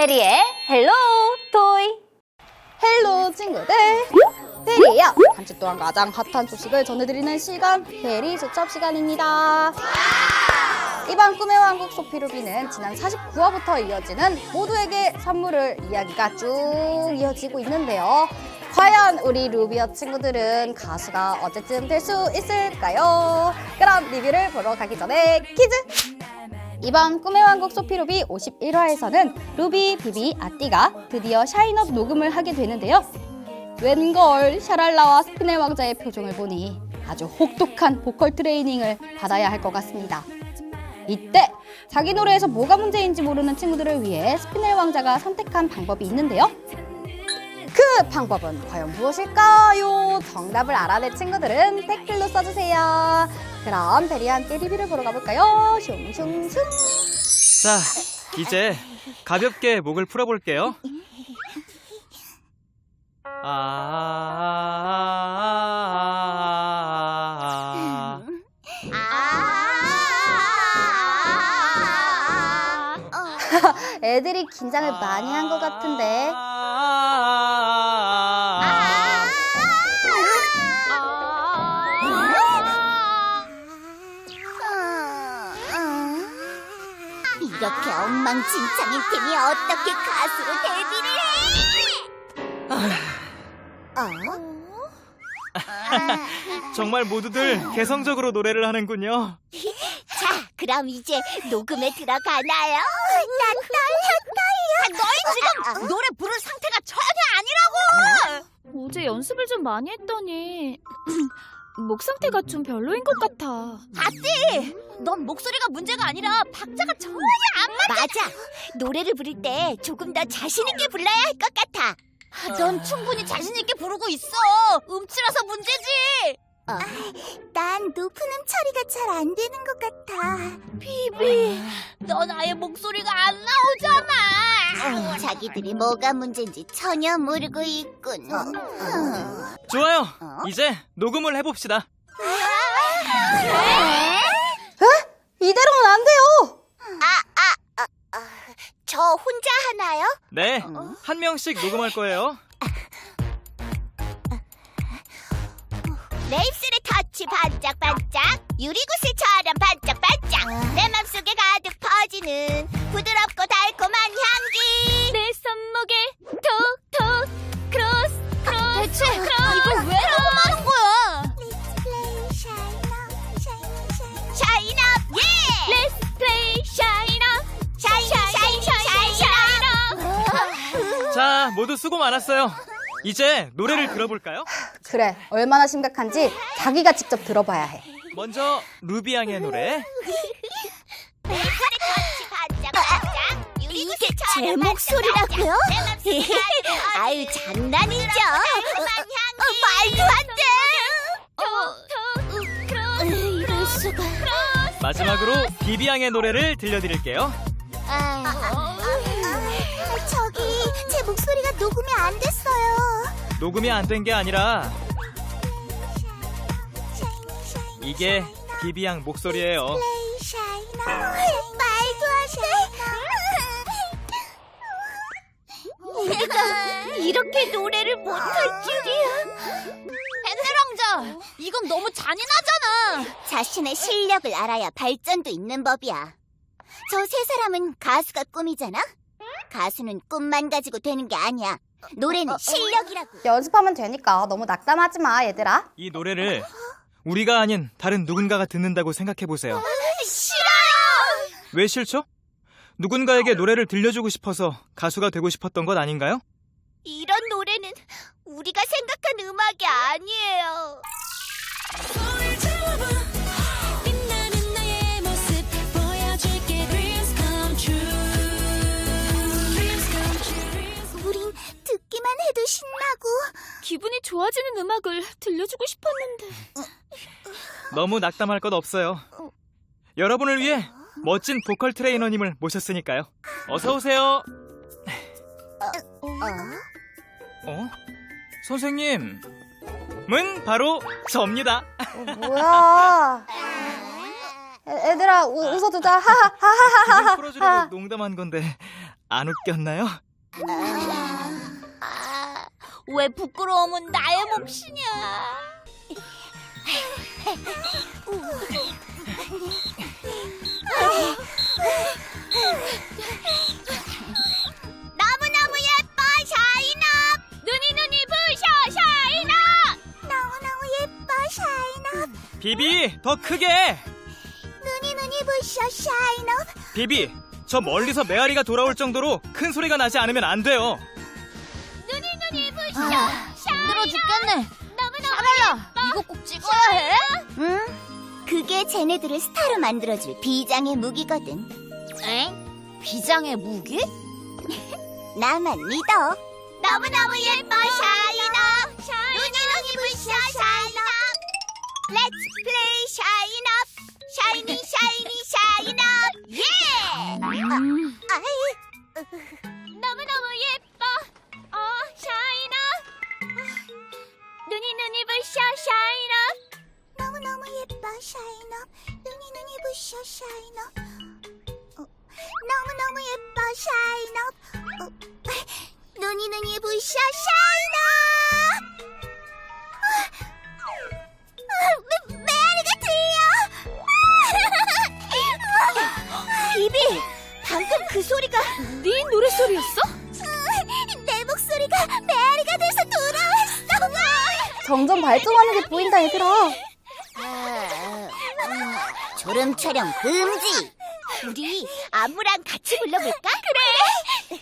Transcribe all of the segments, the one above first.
페리의 헬로 토이. 헬로 친구들. 페리예요. 한 주 동안 가장 핫한 소식을 전해드리는 시간 페리 수첩 시간입니다. 이번 꿈의 왕국 소피루비는 지난 49화부터 이어지는 모두에게 선물을 이야기가 쭉 이어지고 있는데요. 과연 우리 루비어 친구들은 가수가 언제쯤 될수 있을까요? 그럼 리뷰를 보러 가기 전에 퀴즈! 이번 꿈의 왕국 소피루비 51화에서는 루비, 비비, 아띠가 드디어 샤인업 녹음을 하게 되는데요. 웬걸 샤랄라와 스피넬 왕자의 표정을 보니 아주 혹독한 보컬 트레이닝을 받아야 할 것 같습니다. 이때 자기 노래에서 뭐가 문제인지 모르는 친구들을 위해 스피넬 왕자가 선택한 방법이 있는데요. 그 방법은 과연 무엇일까요? 정답을 알아낸 친구들은 댓글로 써주세요. 그럼 베리와 함께 리뷰를 보러 가볼까요? 슝슝슝. 자, 이제 가볍게 목을 풀어볼게요. 아, 애들이 긴장을 많이 한 것 같은데. 이렇게 엉망진창인 팀이 어떻게 가수로 데뷔를 해? 어? 정말 모두들 개성적으로 노래를 하는군요. 자, 그럼 이제 녹음에 들어가나요? 나 떨려 떨려. 너희 지금 노래 부를 상태가 전혀 아니라고. 어제 연습을 좀 많이 했더니 목 상태가 좀 별로인 것 같아. 아띠, 넌 목소리가 문제가 아니라 박자가 전혀 안 맞아. 맞아. 노래를 부를 때 조금 더 자신 있게 불러야 할 것 같아. 넌 충분히 자신 있게 부르고 있어. 음치라서 문제지. 난 높은 음 처리가 잘 안 되는 것 같아. 비비, 넌 아예 목소리가 안 나오잖아. 자기들이 뭐가 문제인지 전혀 모르고 있군. 좋아요. 이제 녹음을 해봅시다. 이대로는 안 돼요. 저 혼자 하나요? 네, 한 명씩 녹음할 거예요. 내 입술의 터치 반짝반짝 유리구슬처럼 반짝반짝 내 맘속에 가득 퍼지는 자, 모두 수고 많았어요. 이제 노래를 들어볼까요? 그래, 얼마나 심각한지 자기가 직접 들어봐야 해. 먼저 루비 양의 노래. 이게 제 목소리라고요? 아유 장난이죠 말도 안 돼 이럴 수가 마지막으로 비비 양의 노래를 들려드릴게요. 저기 제 목소리가 녹음이 안 됐어요. 녹음이 안 된 게 아니라 이게 비비 양 목소리예요. 말도 안 돼. 우리가 이렇게 노래를 못할 줄이야. 헨델왕자 이건 너무 잔인하잖아. 자신의 실력을 알아야 발전도 있는 법이야. 저 세 사람은 가수가 꿈이잖아? 가수는 꿈만 가지고 되는 게 아니야. 노래는 실력이라고. 연습하면 되니까 너무 낙담하지 마, 얘들아. 이 노래를 우리가 아닌 다른 누군가가 듣는다고 생각해 보세요. 싫어요! 왜 싫죠? 누군가에게 노래를 들려주고 싶어서 가수가 되고 싶었던 것 아닌가요? 이런 노래는 우리가 생각한 음악이 아니에요. 기분이 좋아지는 음악을 들려주고 싶었는데. 너무 낙담할 것 없어요. 여러분을 위해 멋진 보컬 트레이너님을 모셨으니까요. 어서 오세요. 어? 선생님. 문 바로 접니다. 어, 뭐야. 애, 애들아, 우, 웃어주자. 하하, 하하하하. 기분 풀어주려고 농담한 건데 안 웃겼나요? 아, 왜 부끄러움은 나의 몫이냐? 너무너무 예뻐 샤이너 눈이 눈이 부셔 샤이너 너무너무 예뻐 샤이너 비비, 더 크게! 눈이 눈이 부셔 샤이너 비비, 저 멀리서 메아리가 돌아올 정도로 큰 소리가 나지 않으면 안 돼요. 부셔 힘들어 죽겠네. 예뻐. 이거 꼭 찍어야 해? 응? 그게 쟤네들을 스타로 만들어줄 비장의 무기거든. 엥? 비장의 무기? 나만 믿어. 너무너무 예뻐 샤이너 눈이 눈이 부셔 샤이너 Let's play 샤이너 샤이니 샤이니 샤이너 예! 아이. 너무너무 예뻐 눈이 눈이 부셔 샤이너 너무너무 예뻐 샤이너. 눈이 눈이 부셔 샤이너. 어, 너무너무 예뻐 샤이너. 어, 눈이 눈이 부셔 샤이너. 아, 메, 메아리가 들려? 비비 방금 그 소리가 네 노랫소리였어? 내 목소리가 메아리가 돼서 돌아왔어. 점점 발전하는 게 보인다 얘들아. 졸음 촬영 금지. 우리 안무랑 같이 불러볼까? 그래.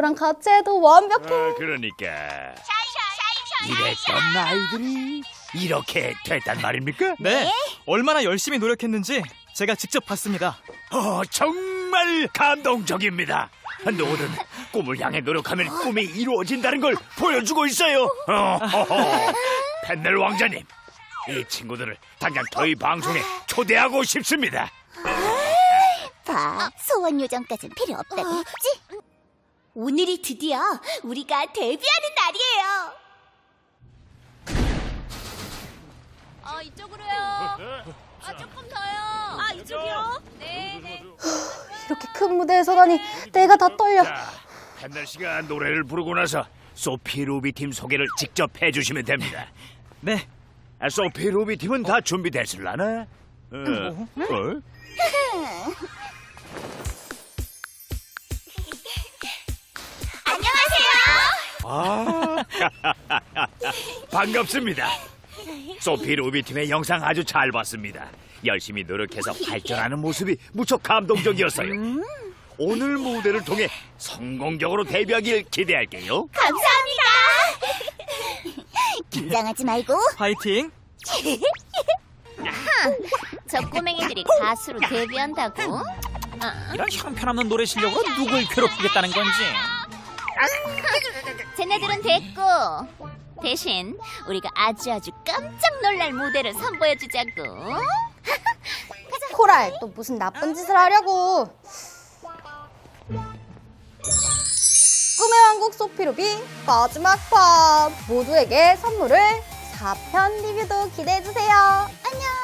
안무랑 같이 해도 완벽해. 아, 그러니까 이랬던 아이들이 이렇게 됐단 말입니까? 네, 얼마나 열심히 노력했는지 제가 직접 봤습니다. 어, 정말 감동적입니다. 노는 꿈을 향해 노력하면 꿈이 이루어진다는 걸 보여주고 있어요. 어 허허. 펜넬 왕자님, 이 친구들을 당장 저희 방송에 초대하고 싶습니다. 봐, 소원 요정까진 필요 없다고 했지? 오늘이 드디어 우리가 데뷔하는 날이에요. 아 이쪽으로요. 아 조금 더요. 아 이쪽이요? 네, 네. 이렇게 큰 무대에 서다니 내가 다 떨려. 자, 펜넬 씨가 노래를 부르고 나서 소피 루비 팀 소개를 직접 해주시면 됩니다. 네, 아, 소피 루비 팀은 다 준비됐을라나? 어? 어? 반갑습니다. 소피 루비 팀의 영상 아주 잘 봤습니다. 열심히 노력해서 발전하는 모습이 무척 감동적이었어요. 오늘 무대를 통해 성공적으로 데뷔하길 기대할게요. 감사합니다. 긴장하지 말고 화이팅! 저 꼬맹이들이 가수로 데뷔한다고? 이런 형편없는 노래 실력으로 누굴 괴롭히겠다는 건지. 쟤네들은 됐고 대신 우리가 아주 아주 깜짝 놀랄 무대를 선보여주자고. 코랄 또 무슨 나쁜 짓을 하려고. 꿈의 왕국 소피루비 마지막 판 모두에게 선물을 4편 리뷰도 기대해주세요. 안녕.